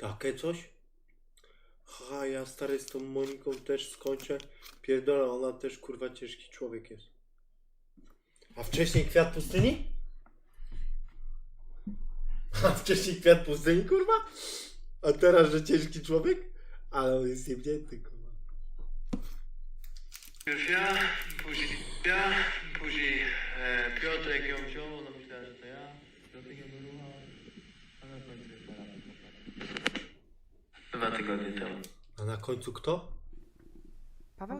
Takie coś? Haha, ja stary z tą Moniką też skończę. Pierdolę, ona też kurwa ciężki człowiek jest. A wcześniej kwiat pustyni? A wcześniej kwiat pustyni, kurwa? A teraz, że ciężki człowiek? Ale on jest niewdzięty, kurwa. Już ja, później ja, później e, Piotrek ją wziął, ona myślała, że to ja. Piotrek ją wyruchał, a na końcu jest Dwa tygodnie temu. A na końcu kto? Paweł?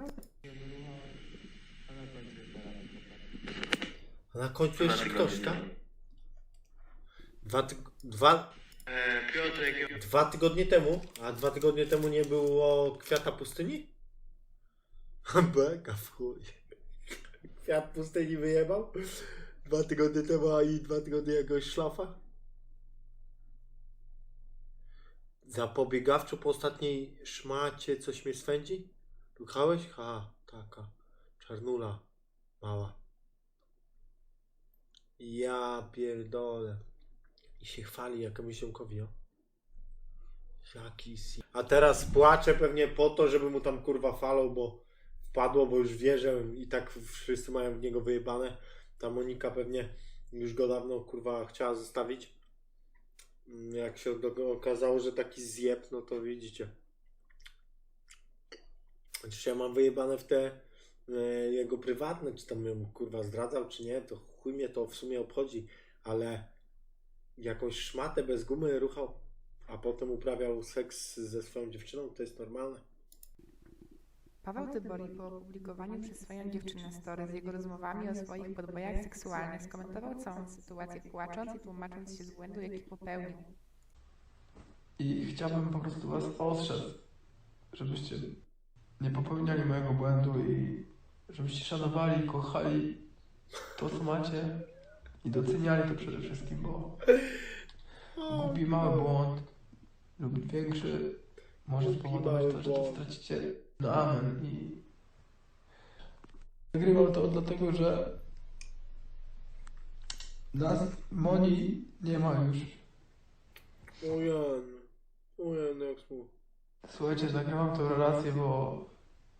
A na końcu jest A na końcu Dwa jeszcze tygodnie ktoś, tak? temu. Dwa, tyg- dwa, E, Piotrek dwa tygodnie temu? A dwa tygodnie temu nie było kwiata pustyni? Beka w chuj. Kwiat pustyni wyjebał? Dwa tygodnie temu, a i dwa tygodnie jakiegoś szlafa? Zapobiegawczo po ostatniej szmacie coś mnie swędzi? Słuchałeś? Ha, taka. Czarnula. Mała. Ja pierdolę. I się chwali jakiemuś ziomkowi, o. Jaki si... A teraz płacze pewnie po to, żeby mu tam kurwa falą, bo wpadło, bo już wie, że i tak wszyscy mają w niego wyjebane. Ta Monika pewnie już go dawno kurwa chciała zostawić. Jak się okazało, że taki zjeb, no to widzicie. Czy ja mam wyjebane w te e, jego prywatne, czy tam ją kurwa zdradzał, czy nie, to chuj mnie to w sumie obchodzi, ale jakąś szmatę bez gumy ruchał, a potem uprawiał seks ze swoją dziewczyną, to jest normalne. Paweł Tybori po opublikowaniu przez swoją dziewczynę story z jego rozmowami o swoich podbojach seksualnych skomentował całą sytuację płacząc i tłumacząc się z błędu, jaki popełnił. I chciałbym po prostu was ostrzec, żebyście nie popełniali mojego błędu i żebyście szanowali, kochali to, co macie i doceniali to przede wszystkim, bo głupi mały błąd lub większy może spowodować to, że to stracicie na amen i nagrywam to dlatego, że nas, Moni, nie ma już. Ujan, ujan, jak mu. Słuchajcie, nagrywam tę relację, bo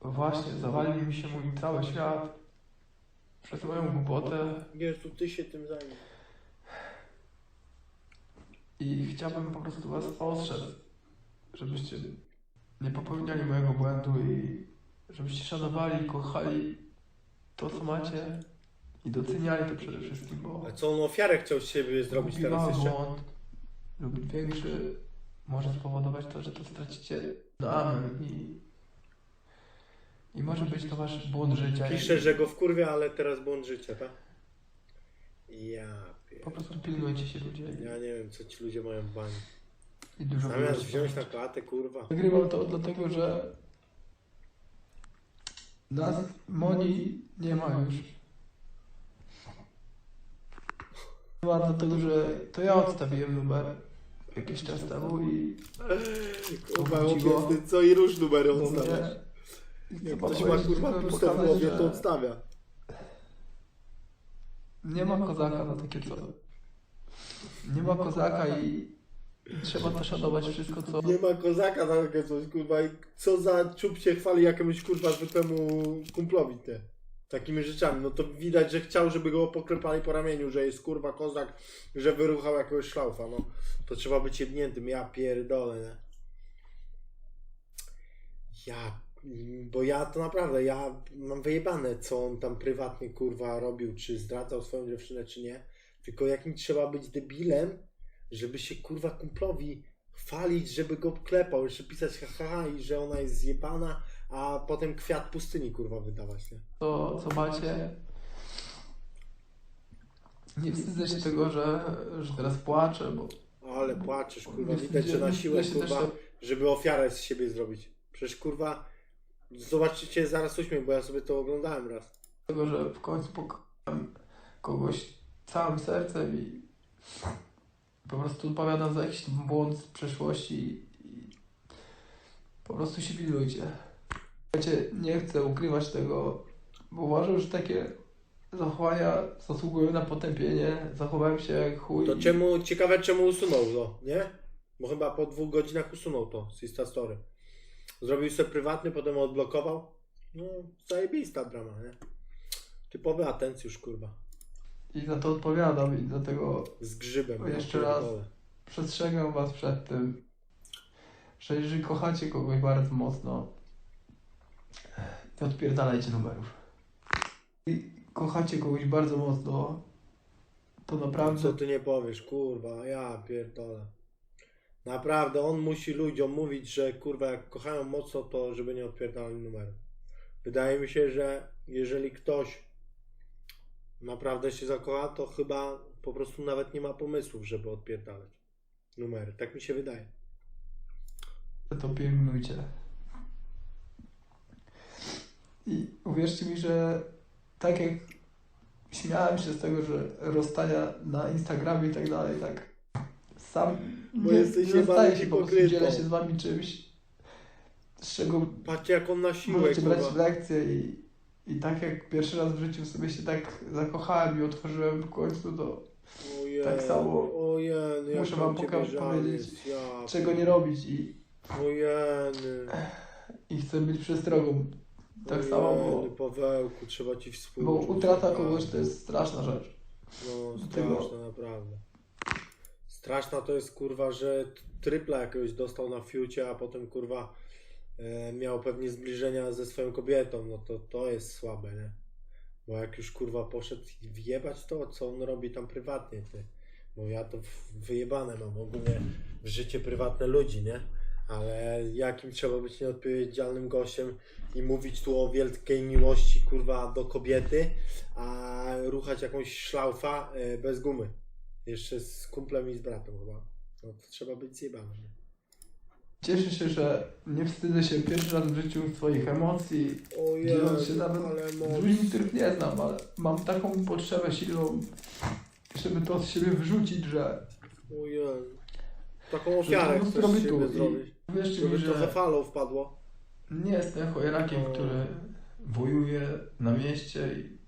właśnie zawalił mi się mój cały świat przez moją głupotę Jezu, ty się tym zajmij. i chciałbym po prostu was ostrzec, żebyście nie popełniali mojego błędu i żebyście szanowali, kochali to, co macie i doceniali to przede wszystkim, bo A co on ofiarę chciał z siebie zrobić głupi teraz mały jeszcze? błąd lub większy może spowodować to, że to stracicie na amen i, i może być to wasz błąd życia. i- Pisze, że go wkurwia, ale teraz błąd życia, tak? Ja pier... Po prostu pilnujcie się ludzie. Ja nie wiem, co ci ludzie mają w bani. I dużo Zamiast wziąć na klatę, kurwa. Nagrywam to dlatego, że nas, Moni, nie ma już. Chyba dlatego, że to ja odstawiłem numer jakiś czas temu i Kurwa, chłopie, ty co i róż numery do odstawiasz. mnie. Jak ktoś ma kurwa puste w głowie, to odstawia. Nie ma kozaka na takie coś. Nie ma kozaka i trzeba to szanować wszystko, co... Nie ma kozaka na coś, kurwa. I co za czub się chwali jakiemuś kurwa zwykłemu kumplowi te. Takimi rzeczami. No to widać, że chciał, żeby go poklepali po ramieniu, że jest kurwa kozak, że wyruchał jakiegoś szlaufa. No to trzeba być jedniętym. Ja pierdolę, nie? Ja, bo ja to naprawdę, ja mam wyjebane, co on tam prywatnie kurwa robił, czy zdradzał swoją dziewczynę, czy nie. Tylko jakim trzeba być debilem, żeby się kurwa kumplowi chwalić, żeby go klepał, jeszcze pisać haha i że ona jest zjebana, a potem kwiat pustyni kurwa wydawać, nie? to, co macie. Nie wstydzę się tego, że, że teraz płaczę, bo Ale płaczesz, kurwa, widać, że na siłę, kurwa, żeby ofiarę z siebie zrobić. Przecież kurwa, zobaczycie zaraz uśmiech, bo ja sobie to oglądałem raz. tego, że w końcu pokocham kogoś całym sercem i po prostu odpowiadam za jakiś błąd z przeszłości i po prostu się pilnujcie. Wiecie, nie chcę ukrywać tego, bo uważam, że takie zachowania zasługują na potępienie. Zachowałem się jak chuj. To czemu, ciekawe czemu usunął to, nie? Bo chyba po dwóch godzinach usunął to z Instastory. Zrobił sobie prywatny, potem odblokował. No, zajebista drama, nie? Typowy atencjusz, kurwa. I za to odpowiadam i dlatego Z grzybem. Jeszcze raz. przestrzegam was przed tym, że jeżeli kochacie kogoś bardzo mocno, nie odpierdalajcie numerów. I kochacie kogoś bardzo mocno, to naprawdę Co ty nie powiesz, kurwa, ja pierdolę. Naprawdę, on musi ludziom mówić, że kurwa, jak kochają mocno, to żeby nie odpierdalali numeru. Wydaje mi się, że jeżeli ktoś naprawdę się zakocha, to chyba po prostu nawet nie ma pomysłów, żeby odpierdalać numery. Tak mi się wydaje. to pilnujcie. I uwierzcie mi, że tak jak śmiałem się z tego, że rozstania na Instagramie i tak dalej, tak sam Bo nie, jesteś nie jebanym się, po prostu dzielę się z wami czymś, z czego Patrzcie, jak on na siłę, możecie brać lekcje i, i tak jak pierwszy raz w życiu sobie się tak zakochałem i otworzyłem w końcu, to Ojej, tak samo ojej, muszę wam poka- powiedzieć, ja, czego nie robić i, Ojej. i chcę być przestrogą. Tak samo, bo, Ojej, Pawełku, trzeba ci bo współczuć. utrata naprawdę. kogoś to jest straszna rzecz. No, straszna, naprawdę. Straszna to jest, kurwa, że trypla jakiegoś dostał na fiucie, a potem, kurwa, miał pewnie zbliżenia ze swoją kobietą, no to to jest słabe, nie? Bo jak już, kurwa, poszedł wjebać to, co on robi tam prywatnie, ty. Bo ja to wyjebane mam ogólnie w życie prywatne ludzi, nie? Ale jakim trzeba być nieodpowiedzialnym gościem i mówić tu o wielkiej miłości, kurwa, do kobiety, a ruchać jakąś szlaufa e, bez gumy. Jeszcze z kumplem i z bratem chyba. No to trzeba być zjebanym. Cieszę się, że nie wstydzę się pierwszy raz w życiu swoich emocji, Ojej, Dzieląc się nawet ale z ludźmi, których nie znam, ale mam taką potrzebę silną, żeby to z siebie wyrzucić, że Ojej. Taką ofiarę prostu chcesz z robię siebie tu zrobić. i wierzcie Żeby mi, trochę że falą wpadło. nie jestem chojerakiem, O. który wojuje na mieście i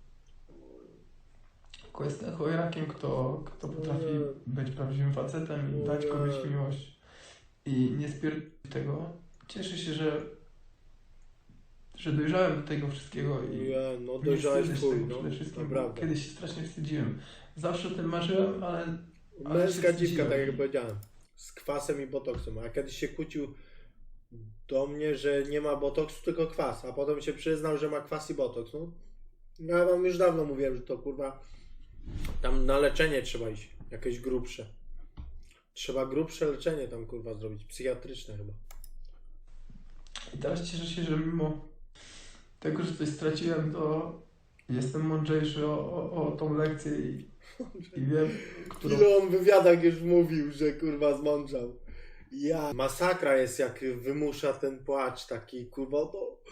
tylko jestem chojerakiem, kto, kto potrafi Nie. być prawdziwym facetem i dać komuś miłość i nie spierdolić tego. Cieszę się, że że dojrzałem do tego wszystkiego i Ojej, no Nie wstydzę się chuj, tego no. Naprawdę. Kiedyś się strasznie wstydziłem. Zawsze o tym marzyłem, ale ale Męska dziwka, tak jak powiedziałem. Z kwasem i botoksem. A kiedyś się kłócił do mnie, że nie ma botoksu, tylko kwas. A potem się przyznał, że ma kwas i botoks. No, ja wam już dawno mówiłem, że to kurwa tam na leczenie trzeba iść. Jakieś grubsze. Trzeba grubsze leczenie tam kurwa zrobić. Psychiatryczne chyba. i teraz cieszę się, że mimo tego, że coś straciłem, to jestem mądrzejszy o, o, o tą lekcję i, i wiem, którą... Ile on w wywiadach już mówił, że kurwa zmądrzał. Ja. Masakra jest jak wymusza ten płacz taki kurwa to.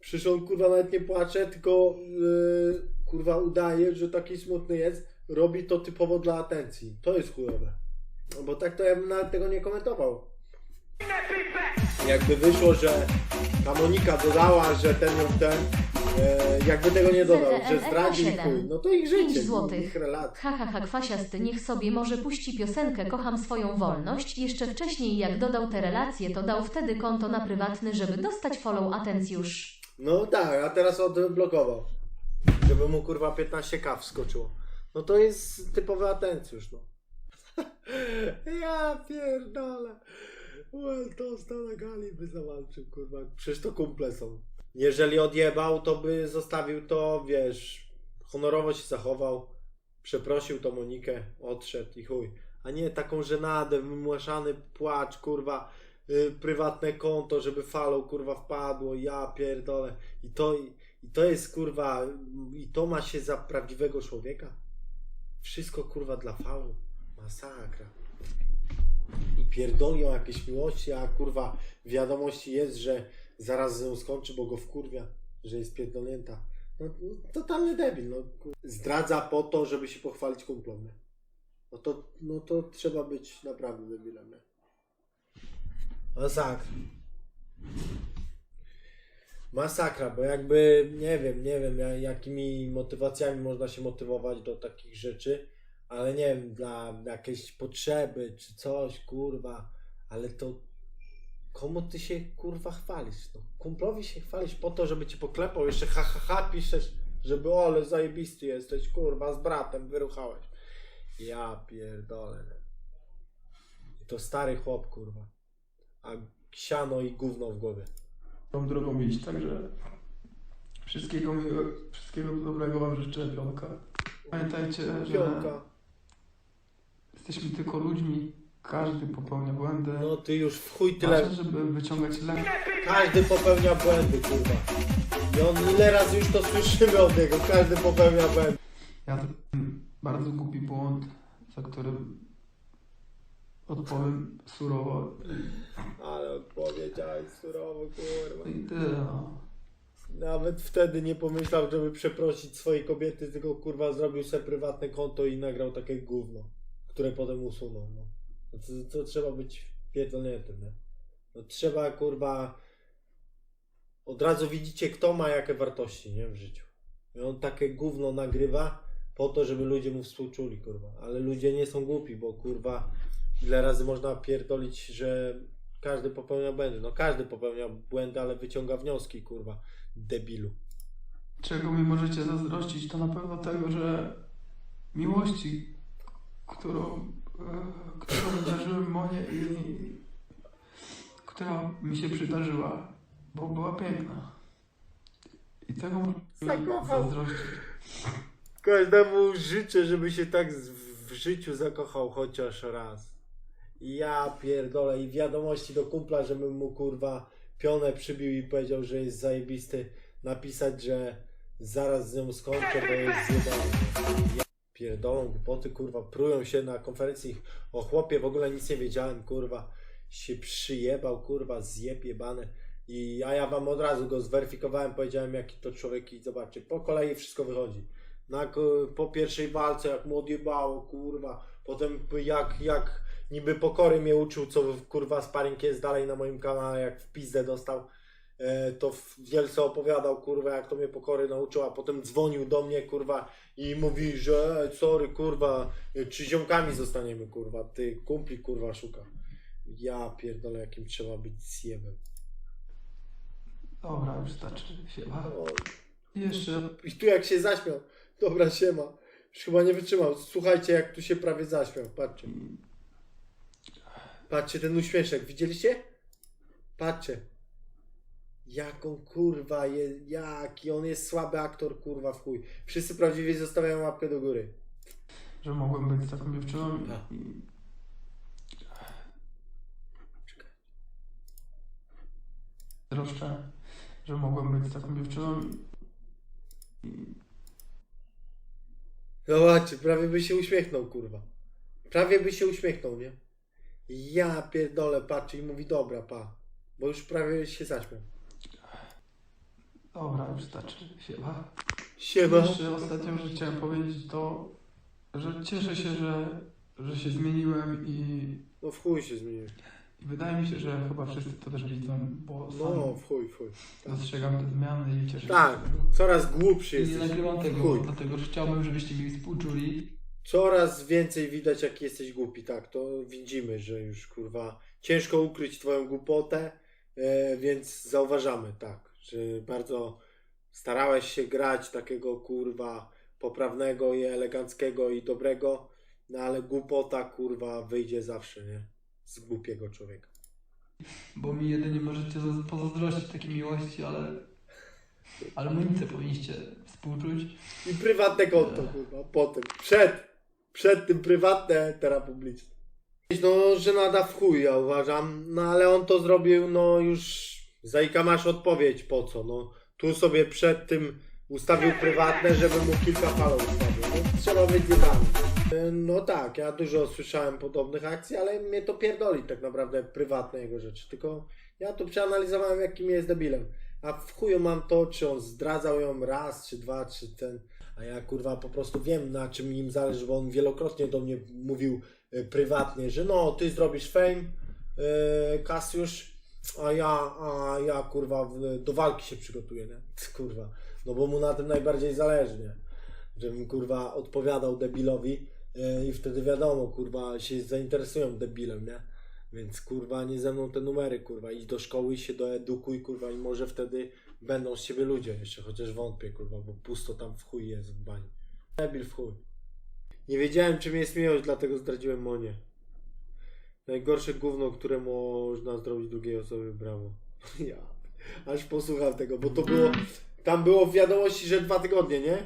Przecież on kurwa nawet nie płacze, tylko yy, kurwa udaje, że taki smutny jest. Robi to typowo dla atencji. To jest chujowe. No bo tak to ja bym nawet tego nie komentował. Jakby wyszło, że ta Monika dodała, że ten ją ten. E, jakby tego nie dodał, że zdradził i chuj. No to ich życie. Pięć złotych. Ich. Ha, ha, ha, kwasiasty, niech sobie może puści piosenkę Kocham swoją wolność. Jeszcze wcześniej jak dodał te relacje, to dał wtedy konto na prywatny, żeby dostać follow atencjusz. No tak, a teraz odblokował. Żeby mu kurwa 15 kaw wskoczyło. No to jest typowy atencjusz, no. ja pierdolę. Well, to na gali by zawalczył, kurwa. Przecież to kumple są. Jeżeli odjebał, to by zostawił to, wiesz, honorowo się zachował, przeprosił tą Monikę, odszedł i chuj. A nie taką żenadę, wymłaszany płacz, kurwa, y, prywatne konto, żeby falą, kurwa, wpadło, ja pierdolę. I to, I to jest, kurwa, i to ma się za prawdziwego człowieka? Wszystko, kurwa, dla fału. Masakra. I pierdolią jakieś miłości, a kurwa, wiadomości jest, że zaraz ją skończy, bo go wkurwia, że jest pierdolnięta. No, totalny debil, no. Zdradza po to, żeby się pochwalić kumplom? No to, no to trzeba być naprawdę debilem? Masakra. Masakra, bo jakby nie wiem, nie wiem ja- jakimi motywacjami można się motywować do takich rzeczy, ale nie wiem, dla jakiejś potrzeby czy coś, kurwa, ale to komu ty się kurwa chwalisz? No, kumplowi się chwalisz po to, żeby ci poklepał, jeszcze ha ha ha piszesz, żeby o, ale zajebisty jesteś, kurwa, z bratem wyruchałeś. Ja pierdolę. I to stary chłop, kurwa. A siano i gówno w głowie. Tą drogą iść, także wszystkiego miłego, wszystkiego dobrego wam życzę, Pionka. Pamiętajcie, że Piątka. jesteśmy tylko ludźmi, każdy popełnia błędy. No ty już w chuj tyle. Ważne, żeby wyciągać lekcje. Każdy popełnia błędy, kurwa. I on ile razy już to słyszymy od niego. Każdy popełnia błędy. Ja to bardzo głupi błąd, za który odpowiem surowo. Ale odpowiedziałeś surowo, No kurwa. i tyle, no. Nawet wtedy nie pomyślał, żeby przeprosić swojej kobiety, tylko kurwa zrobił sobie prywatne konto i nagrał takie gówno, które potem usunął. No. No To, to trzeba być pierdolniętym, nie? No trzeba kurwa. Od razu widzicie, kto ma jakie wartości, nie? W życiu. I on takie gówno nagrywa po to, żeby ludzie mu współczuli, kurwa. Ale ludzie nie są głupi, bo kurwa, ile razy można pierdolić, że każdy popełnia błędy. No każdy popełnia błędy, ale wyciąga wnioski, kurwa. Debilu. Czego mi możecie zazdrościć, to na pewno tego, że miłości, którą, e, którą wydarzyły moje i która mi się przydarzyła, bo była piękna. I tego Zakochał. zazdrościć. Każdemu życzę, żeby się tak w życiu zakochał chociaż raz. Ja pierdolę i wiadomości do kumpla, żebym mu kurwa pionę przybił i powiedział, że jest zajebisty. Napisać, że zaraz z nią skończę, bo jest zjebany. Ja pierdolą głupoty, kurwa, prują się na konferencji. O chłopie w ogóle nic nie wiedziałem, kurwa. Się przyjebał, kurwa, zjeb jebany. I, a ja wam od razu go zweryfikowałem, powiedziałem jaki to człowiek i zobaczcie, po kolei wszystko wychodzi. Na, po pierwszej walce, jak mu odjebało, kurwa. Potem jak, jak niby pokory mnie uczył, co kurwa sparring jest dalej na moim kanale, jak w pizdę dostał. E, to wielce opowiadał, kurwa, jak to mnie pokory nauczył, a potem dzwonił do mnie, kurwa, i mówi, że e, sorry, kurwa, e, czy ziomkami zostaniemy, kurwa, ty kumpli, kurwa, szuka. Ja pierdolę, jakim trzeba być zjebem. Dobra, już starczy. Siema. O, jeszcze I tu jak się zaśmiał. Dobra, siema. Już chyba nie wytrzymał. Słuchajcie, jak tu się prawie zaśmiał. Patrzcie. Patrzcie, ten uśmieszek. Widzieliście? Patrzcie. Jaką kurwa jest, jaki on jest słaby aktor, kurwa w chuj. Wszyscy prawdziwie zostawiają łapkę do góry. że mogłem być taką dziewczyną Tak. i droszczę, że mogłem być taką dziewczyną i Zobaczcie, prawie by się uśmiechnął, kurwa. Prawie by się uśmiechnął, nie? Ja pierdolę, patrzy i mówi, dobra, pa. Bo już prawie się zaśmiał. dobra, już starczy. Siema. Siema. Jeszcze ostatnią rzecz chciałem powiedzieć to, że cieszę się, że, że się zmieniłem i, No w chuj się zmienił. i wydaje mi się, że chyba wszyscy to też widzą, bo No, sam w chuj, w chuj. dostrzegam te zmiany i cieszę Tak, się. coraz głupszy I nie jesteś. nagrywam tego, chuj. dlatego że chciałbym, żebyście mi współczuli. Coraz więcej widać, jak jesteś głupi. Tak, to widzimy, że już kurwa ciężko ukryć twoją głupotę, e, więc zauważamy, tak, że bardzo starałeś się grać takiego kurwa poprawnego i eleganckiego i dobrego, no ale głupota kurwa wyjdzie zawsze, nie? Z głupiego człowieka. Bo mi jedynie możecie zaz- pozazdrościć takiej miłości, ale... Ale Monice powinniście współczuć. I prywatne konto, kurwa, potem. Przed, przed tym prywatne, teraz publiczne. No, że nada w chuj, ja uważam. No, ale on to zrobił, no już... Zajka masz odpowiedź, po co, no. Tu sobie przed tym ustawił prywatne, żeby mu kilka falów ustawił. No, trzeba być. E, No tak, ja dużo słyszałem podobnych akcji, ale mnie to pierdoli tak naprawdę prywatne jego rzeczy. Tylko ja to przeanalizowałem, jakim jest debilem. A w chuju mam to, czy on zdradzał ją raz, czy dwa, czy ten. A ja kurwa po prostu wiem, na czym im zależy, bo on wielokrotnie do mnie mówił e, prywatnie, że no, ty zrobisz fame, e, Kasiusz, a ja, a ja kurwa w, do walki się przygotuję, nie? Kurwa. No bo mu na tym najbardziej zależy, nie? Żebym kurwa odpowiadał debilowi, E, I wtedy wiadomo, kurwa, się zainteresują debilem, nie? Więc kurwa, nie ze mną te numery, kurwa, idź do szkoły, się doedukuj, kurwa, i może wtedy będą z ciebie ludzie jeszcze, chociaż wątpię, kurwa, bo pusto tam w chuj jest w bani. Debil w chuj. Nie wiedziałem, czym jest miłość, dlatego zdradziłem Monię. Najgorsze gówno, które można zrobić drugiej osobie, brawo. Ja, aż posłucham tego, bo to było, tam było w wiadomości, że dwa tygodnie, nie?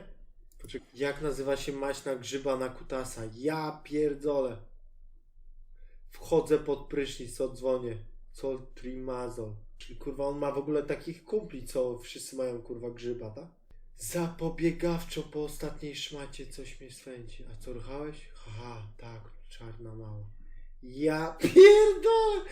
Jak nazywa się maśna grzyba na kutasa? Ja pierdolę. Wchodzę pod prysznic, odzwonię. Co trimazol. Czyli kurwa on ma w ogóle takich kumpli, co wszyscy mają kurwa grzyba, tak? Zapobiegawczo po ostatniej szmacie coś mnie swędzi. A co ruchałeś? Haha, tak, czarna mała. Ja pierdolę!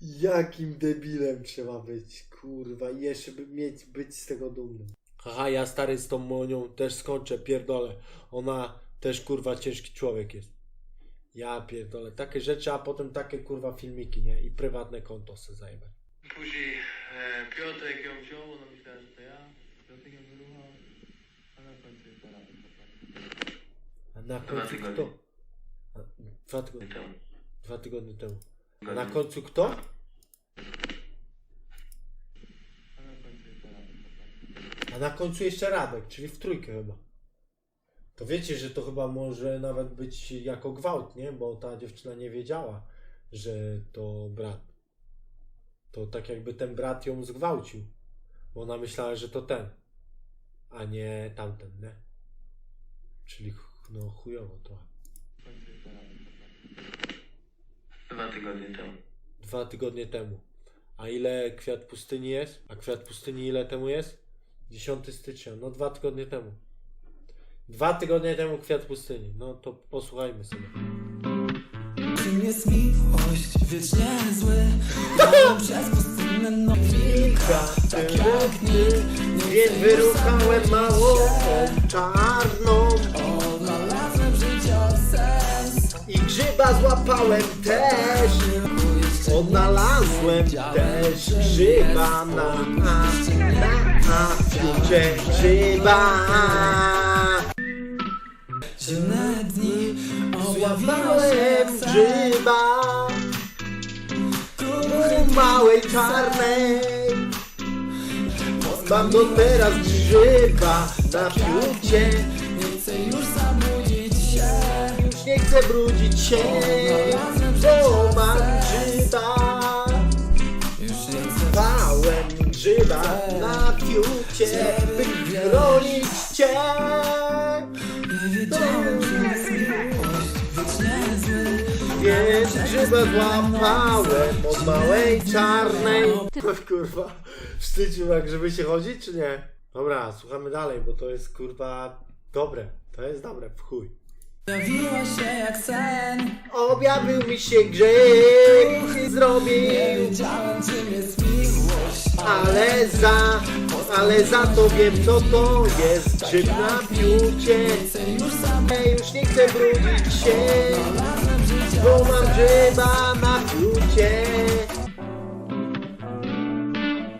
Jakim debilem trzeba być, kurwa, jeszcze by mieć, być z tego dumnym. Haha, ja stary z tą Monią też skończę, pierdolę. Ona też kurwa ciężki człowiek jest. Ja pierdolę, takie rzeczy, a potem takie kurwa filmiki, nie? I prywatne konto se zajebać. Później e, Piotrek ją wziął, ona myślała, że to ja. Piotrek ją wyruchał, a na końcu jest Radek. A na końcu tygodnie. kto? A, dwa, tygodnie, Temu. dwa tygodnie temu. A na końcu kto? A na końcu jest Radek. A na końcu jeszcze Radek, czyli w trójkę chyba. To wiecie, że to chyba może nawet być jako gwałt, nie? Bo ta dziewczyna nie wiedziała, że to brat. To tak jakby ten brat ją zgwałcił. Bo ona myślała, że to ten, a nie tamten, nie? Czyli no chujowo trochę. Dwa tygodnie temu. Dwa tygodnie temu. A ile kwiat pustyni jest? A kwiat pustyni ile temu jest? 10 stycznia. No dwa tygodnie temu. Dwa tygodnie temu kwiat pustyni. No to posłuchajmy sobie. Czym jest miłość, wiecznie zły przez pustynę nogi Tak jak nikt Więc wyruchałem małą czarną Odnalazłem w życiu sens i grzyba złapałem też. Odnalazłem też grzyba na na na grzyba. Zimne dni Złapałem grzyba u małej czarnej. Mam do teraz grzyba na fiucie. Nie chcę już zabudzić się Już nie chcę brudzić się, bo mam grzyba. Już nie chcę Bałem grzyba na fiucie, by chronić cię. Wiedziałem, czym jest miłość złapałem od małej czarnej. Kurwa, wstydził jak żeby się chodzić, czy nie? Dobra, słuchamy dalej, bo to jest kurwa dobre. To jest dobre, w chuj. Objawiła się jak sen. Objawił mi się grzech. I zrobił. Nie wiedziałem, czym jest miłość. Ale za, ale za to wiem co to jest. Grzyb na piucie Chcę już Ej, Już nie chcę brudzić się. Bo mam grzyba na piucie